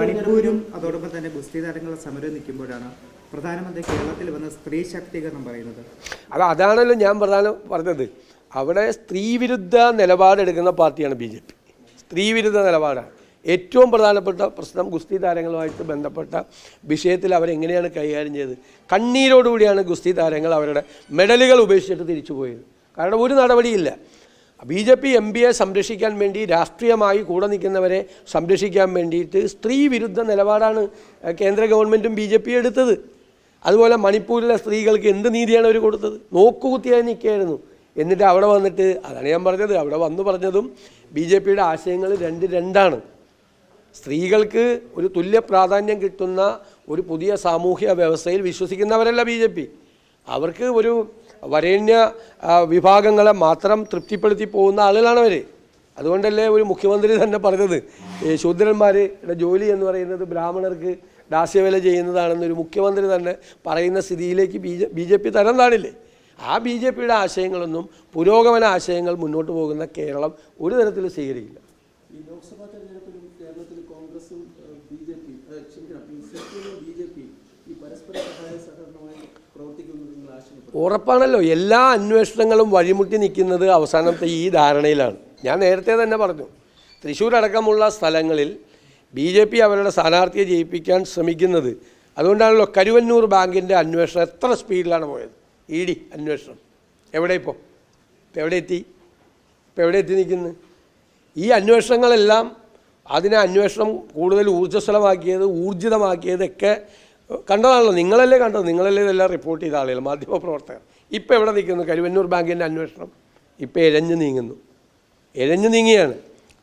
മണിപ്പൂരും അതോടൊപ്പം തന്നെ ഗുസ്തി താരങ്ങളുടെ സമരം നിൽക്കുമ്പോഴാണ് പ്രധാനമന്ത്രി കേരളത്തിൽ വന്ന സ്ത്രീ ശാക്തീകരണം പറയുന്നത്. അത് അതാണല്ലോ ഞാൻ പ്രധാനം പറഞ്ഞത്. അവിടെ സ്ത്രീ സ്ത്രീവിരുദ്ധ നിലപാടെടുക്കുന്ന പാർട്ടിയാണ് ബി ജെ പി. സ്ത്രീവിരുദ്ധ നിലപാടാണ്. ഏറ്റവും പ്രധാനപ്പെട്ട പ്രശ്നം ഗുസ്തി താരങ്ങളുമായിട്ട് ബന്ധപ്പെട്ട വിഷയത്തിൽ അവരെങ്ങനെയാണ് കൈകാര്യം ചെയ്തത്. കണ്ണീരോടുകൂടിയാണ് ഗുസ്തി താരങ്ങൾ അവരുടെ മെഡലുകൾ ഉപേക്ഷിച്ചിട്ട് തിരിച്ചു പോയത് കാരണം ഒരു നടപടിയില്ല. ബി ജെ പി എം പിയെ സംരക്ഷിക്കാൻ വേണ്ടി രാഷ്ട്രീയമായി കൂടെ നിൽക്കുന്നവരെ സംരക്ഷിക്കാൻ വേണ്ടിയിട്ട് സ്ത്രീ വിരുദ്ധ നിലപാടാണ് കേന്ദ്ര ഗവൺമെന്റും ബി ജെ പി എടുത്തത്. അതുപോലെ മണിപ്പൂരിലെ സ്ത്രീകൾക്ക് എന്ത് നീതിയാണ് അവർ കൊടുത്തത്? നോക്കുകുത്തിയായി നിൽക്കുകയായിരുന്നു. എന്നിട്ട് അവിടെ വന്നിട്ട് അതാണ് ഞാൻ പറഞ്ഞത് അവിടെ വന്നു പറഞ്ഞതും ബി ജെ പിയുടെ ആശയങ്ങൾ രണ്ട് രണ്ടാണ്. സ്ത്രീകൾക്ക് ഒരു തുല്യ പ്രാധാന്യം കിട്ടുന്ന ഒരു പുതിയ സാമൂഹ്യ വ്യവസ്ഥയിൽ വിശ്വസിക്കുന്നവരല്ല ബി ജെ പി. അവർക്ക് ഒരു വരേണ്യ വിഭാഗങ്ങളെ മാത്രം തൃപ്തിപ്പെടുത്തി പോകുന്ന ആളുകളാണ് അവർ അതുകൊണ്ടല്ലേ ഒരു മുഖ്യമന്ത്രി തന്നെ പറഞ്ഞത് ശൂദ്രന്മാരുടെ ജോലി എന്ന് പറയുന്നത് ബ്രാഹ്മണർക്ക് ദാസ്യവേല ചെയ്യുന്നതാണെന്നൊരു മുഖ്യമന്ത്രി തന്നെ പറയുന്ന സ്ഥിതിയിലേക്ക് B J B J P തരം താണില്ലേ. ആ ബി ജെ പിയുടെ ആശയങ്ങളൊന്നും പുരോഗമന ആശയങ്ങൾ മുന്നോട്ട് പോകുന്ന കേരളം ഒരു തരത്തിൽ സ്വീകരിക്കില്ല. ഈ ലോക്സഭാ തെരഞ്ഞെടുപ്പിലും കേരളത്തിൽ കോൺഗ്രസും B J P B J P ഉറപ്പാണല്ലോ എല്ലാ അന്വേഷണങ്ങളും വഴിമുട്ടി നിൽക്കുന്നത് അവസാനത്തെ ഈ ധാരണയിലാണ്. ഞാൻ നേരത്തെ തന്നെ പറഞ്ഞു തൃശ്ശൂർ അടക്കമുള്ള സ്ഥലങ്ങളിൽ ബി ജെ പി അവരുടെ സ്ഥാനാർത്ഥിയെ ജയിപ്പിക്കാൻ ശ്രമിക്കുന്നത്. അതുകൊണ്ടാണല്ലോ കരുവന്നൂർ ബാങ്കിന്റെ അന്വേഷണം എത്ര സ്പീഡിലാണ് പോയത്. ഇ ഡി അന്വേഷണം. എവിടെ ഇപ്പോൾ? ഇപ്പോൾ എവിടെ എത്തി? ഇപ്പോൾ എവിടെ എത്തി നിൽക്കുന്നത് ഈ അന്വേഷണങ്ങളെല്ലാം അതിനെ അന്വേഷണം കൂടുതൽ ഊർജസ്വലമാക്കിയത് ഊർജിതമാക്കിയതൊക്കെ കണ്ടതാണല്ലോ നിങ്ങളല്ലേ കണ്ടത് നിങ്ങളല്ലേ ഇതെല്ലാം റിപ്പോർട്ട് ചെയ്ത ആളുകൾ മാധ്യമപ്രവർത്തകർ. ഇപ്പോൾ എവിടെ നിൽക്കുന്നു? കരുവന്നൂർ ബാങ്കിന്റെ അന്വേഷണം. ഇപ്പോൾ എഴഞ്ഞു നീങ്ങുന്നു. എഴഞ്ഞു നീങ്ങിയാണ്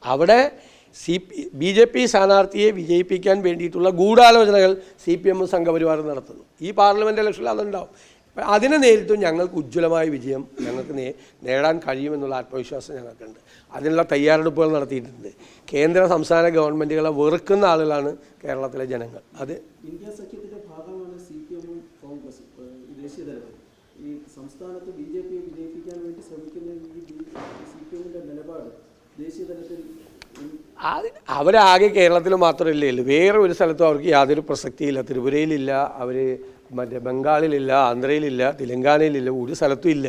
അവിടെ C P B J P സ്ഥാനാർത്ഥിയെ വിജയിപ്പിക്കാൻ വേണ്ടിയിട്ടുള്ള ഗൂഢാലോചനകൾ സി പി എമ്മും സംഘപരിവാറും നടത്തുന്നു. ഈ പാർലമെന്റ് ഇലക്ഷനിൽ അതുണ്ടാവും. അതിനെ നേരിട്ടും ഞങ്ങൾക്ക് ഉജ്ജ്വലമായ വിജയം ഞങ്ങൾക്ക് നേ നേടാൻ കഴിയുമെന്നുള്ള ആത്മവിശ്വാസം ഞങ്ങൾക്കുണ്ട്. അതിനുള്ള തയ്യാറെടുപ്പുകൾ നടത്തിയിട്ടുണ്ട്. കേന്ദ്ര സംസ്ഥാന ഗവൺമെന്റുകളെ വെറുക്കുന്ന ആളുകളാണ് കേരളത്തിലെ ജനങ്ങൾ. അത് ഇന്ത്യ സഖ്യത്തിന്റെ ഭാഗമാണ് സി പി എമ്മും കോൺഗ്രസും ഏഹ് ഈ ദേശീയ തലത്തിൽ ഈ സംസ്ഥാനത്ത് ബി ജെ പിയെ വിജയിപ്പിക്കാൻ വേണ്ടി ശ്രമിക്കുന്ന സി പി എമ്മിന്റെ നിലപാട് ദേശീയ തലത്തിൽ ഉം, അത് അവരാകെ കേരളത്തിൽ മാത്രമല്ലേ വേറെ ഒരു സ്ഥലത്തും അവർക്ക് യാതൊരു പ്രസക്തിയില്ല. ത്രിപുരയിലില്ല അവർ മറ്റേ ബംഗാളിലില്ല ആന്ധ്രയിലില്ല തെലങ്കാനയിലില്ല ഒരു സ്ഥലത്തും ഇല്ല.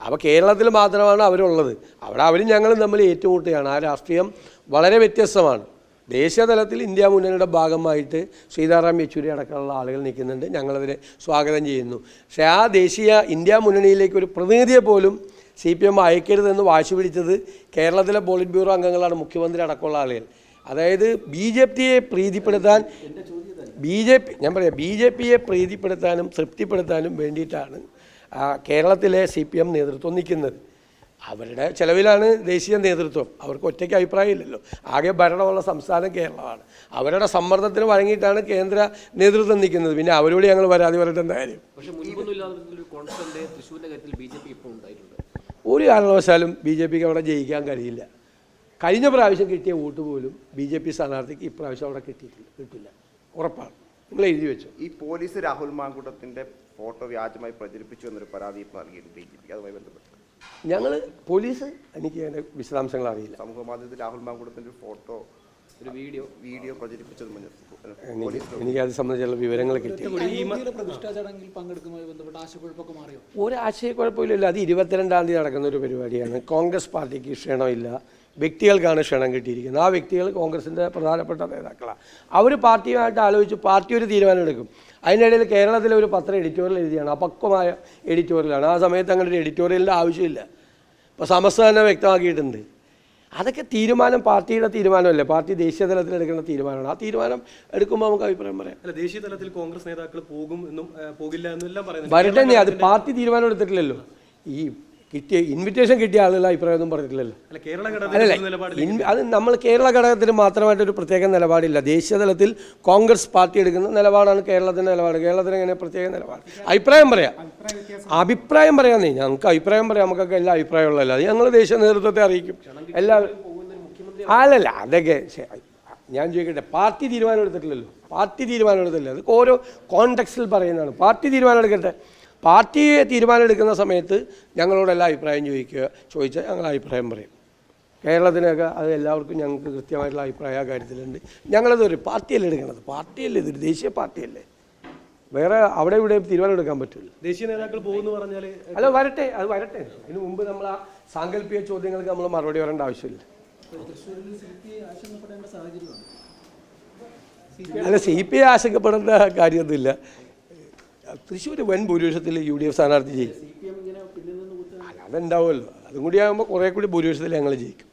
അപ്പോൾ കേരളത്തിൽ മാത്രമാണ് അവരുള്ളത്. അവിടെ അവരും ഞങ്ങളും തമ്മിൽ ഏറ്റുമുട്ടുകയാണ്. ആ രാഷ്ട്രീയം വളരെ വ്യത്യസ്തമാണ്. ദേശീയ തലത്തിൽ ഇന്ത്യ മുന്നണിയുടെ ഭാഗമായിട്ട് സീതാറാം യെച്ചൂരി അടക്കമുള്ള ആളുകൾ നിൽക്കുന്നുണ്ട്. ഞങ്ങളവരെ സ്വാഗതം ചെയ്യുന്നു. പക്ഷേ ആ ദേശീയ ഇന്ത്യ മുന്നണിയിലേക്ക് ഒരു പ്രതിനിധിയെ പോലും സി പി എം അയക്കരുതെന്ന് വാശി പിടിച്ചത് കേരളത്തിലെ പോളിറ്റ് ബ്യൂറോ അംഗങ്ങളാണ് മുഖ്യമന്ത്രി അടക്കമുള്ള ആളുകൾ. അതായത് ബി ജെ പിയെ പ്രീതിപ്പെടുത്താൻ ബി ജെ പി ഞാൻ പറയാം ബി ജെ പിയെ പ്രീതിപ്പെടുത്താനും തൃപ്തിപ്പെടുത്താനും വേണ്ടിയിട്ടാണ് കേരളത്തിലെ സി പി എം നേതൃത്വം നിൽക്കുന്നത്. അവരുടെ ചിലവിലാണ് ദേശീയ നേതൃത്വം. അവർക്ക് ഒറ്റയ്ക്ക് അഭിപ്രായമില്ലല്ലോ. ആകെ ഭരണമുള്ള സംസ്ഥാനം കേരളമാണ്. അവരുടെ സമ്മർദ്ദത്തിന് വഴങ്ങിയിട്ടാണ് കേന്ദ്ര നേതൃത്വം നിൽക്കുന്നത്. പിന്നെ അവരോട് ഞങ്ങൾ പരാതി എന്താ കാര്യം? ഒരു കാരണവശാലും ബി ജെ പിക്ക് അവിടെ ജയിക്കാൻ കഴിയില്ല. കഴിഞ്ഞ പ്രാവശ്യം കിട്ടിയ വോട്ട് പോലും ബി ജെ പി സ്ഥാനാർത്ഥിക്ക് ഇപ്രാവശ്യം അവിടെ കിട്ടിയിട്ടില്ല കിട്ടില്ല ഉറപ്പാണ്. നിങ്ങൾ എഴുതി വെച്ചു. ഈ പോലീസ് രാഹുൽ മാങ്കൂട്ടത്തിന്റെ ഫോട്ടോ വ്യാജമായി പ്രചരിപ്പിച്ചു എന്നൊരു പരാതി ഇപ്പോൾ നൽകിയിട്ടുണ്ട് ബി ജെ പി അതുമായി ബന്ധപ്പെട്ട്. ഞങ്ങൾ പോലീസ് എനിക്ക് അതിന്റെ വിശദാംശങ്ങൾ അറിയില്ല. സമൂഹ മാധ്യമത്തിൽ രാഹുൽ മാങ്കുടത്തിന്റെ ഒരു ഫോട്ടോ ഒരു വീഡിയോ വീഡിയോ പ്രചരിപ്പിച്ചത് എനിക്കത് സംബന്ധിച്ചുള്ള വിവരങ്ങൾ കിട്ടി ഒരു ആശയക്കുഴപ്പമില്ലല്ലോ അത് ഇരുപത്തിരണ്ടാം തീയതി നടക്കുന്ന ഒരു പരിപാടിയാണ്. കോൺഗ്രസ് പാർട്ടിക്ക് ക്ഷണമില്ല. വ്യക്തികൾക്കാണ് ക്ഷണം കിട്ടിയിരിക്കുന്നത്. ആ വ്യക്തികൾ കോൺഗ്രസിന്റെ പ്രധാനപ്പെട്ട നേതാക്കളാണ്. അവർ പാർട്ടിയുമായിട്ട് ആലോചിച്ച് പാർട്ടി ഒരു തീരുമാനം എടുക്കും അതിനിടയിൽ കേരളത്തിലെ ഒരു പത്രം എഡിറ്റോറിയൽ എഴുതിയാണ്. അപക്വമായ എഡിറ്റോറിയലാണ് ആ സമയത്ത് അങ്ങനെ ഒരു എഡിറ്റോറിയലിന്റെ ആവശ്യമില്ല. ഇപ്പോൾ സമസ്ത തന്നെ വ്യക്തമാക്കിയിട്ടുണ്ട്. അതൊക്കെ തീരുമാനം പാർട്ടിയുടെ തീരുമാനമല്ലേ? പാർട്ടി ദേശീയ തലത്തിൽ എടുക്കുന്ന തീരുമാനമാണ്. ആ തീരുമാനം എടുക്കുമ്പോൾ നമുക്ക് അഭിപ്രായം പറയാം. അല്ല ദേശീയ തലത്തിൽ കോൺഗ്രസ് നേതാക്കൾ പോകും എന്നും പോകില്ല എന്നെല്ലാം പറയുന്നത് വരട്ടെ അത് പാർട്ടി തീരുമാനം എടുത്തിട്ടില്ലല്ലോ. ഈ കിട്ടിയ ഇൻവിറ്റേഷൻ കിട്ടിയ ആളുകൾ അഭിപ്രായമൊന്നും പറഞ്ഞിട്ടില്ലല്ലോ. അല്ലല്ല അത് നമ്മൾ കേരള ഘടകത്തിന് മാത്രമായിട്ടൊരു പ്രത്യേക നിലപാടില്ല. ദേശീയ തലത്തിൽ കോൺഗ്രസ് പാർട്ടി എടുക്കുന്ന നിലപാടാണ് കേരളത്തിന്റെ നിലപാട്. കേരളത്തിന് എങ്ങനെ പ്രത്യേക നിലപാട്? അഭിപ്രായം പറയാം. അഭിപ്രായം പറയാന്നേ ഞങ്ങൾക്ക് അഭിപ്രായം പറയാം. നമുക്കൊക്കെ എല്ലാ അഭിപ്രായമുള്ളതല്ല. അത് ഞങ്ങൾ ദേശീയ നേതൃത്വത്തെ അറിയിക്കും. എല്ലാവരും അല്ലല്ല അതൊക്കെ ഞാൻ ചോദിക്കട്ടെ പാർട്ടി തീരുമാനം എടുത്തിട്ടില്ലല്ലോ. പാർട്ടി തീരുമാനം എടുത്തില്ല അത് ഓരോ കോണ്ടെക്സ്റ്റിൽ പറയുന്നതാണ്. പാർട്ടി തീരുമാനം എടുക്കട്ടെ. പാർട്ടി തീരുമാനമെടുക്കുന്ന സമയത്ത് ഞങ്ങളോട് എല്ലാ അഭിപ്രായം ചോദിക്കുക ചോദിച്ചാൽ ഞങ്ങൾ അഭിപ്രായം പറയും. കേരളത്തിനൊക്കെ അത് എല്ലാവർക്കും ഞങ്ങൾക്ക് കൃത്യമായിട്ടുള്ള അഭിപ്രായ കാര്യത്തിലുണ്ട്. ഞങ്ങളത് ഒരു പാർട്ടിയല്ലേ എടുക്കുന്നത് പാർട്ടിയല്ലേ ഇതൊരു ദേശീയ പാർട്ടിയല്ലേ? വേറെ അവിടെ ഇവിടെ തീരുമാനം എടുക്കാൻ പറ്റില്ല. ദേശീയ നേതാക്കൾ പോകുന്നു പറഞ്ഞാൽ അല്ല വരട്ടെ അത് വരട്ടെ. ഇതിനു മുമ്പ് നമ്മൾ ആ സാങ്കല്പിക ചോദ്യങ്ങൾക്ക് നമ്മൾ മറുപടി വരേണ്ട ആവശ്യമില്ല. അല്ല സി പി ഐ ആശങ്കപ്പെടേണ്ട കാര്യമൊന്നുമില്ല. തൃശ്ശൂർ വൻ ഭൂരിപക്ഷത്തിൽ യു ഡി എഫ് സ്ഥാനാർത്ഥി ജയിക്കും അതുണ്ടാവുമല്ലോ അതും കൂടി ആകുമ്പോൾ കുറേ കൂടി ഭൂരിപക്ഷത്തിൽ ഞങ്ങൾ ജയിക്കും.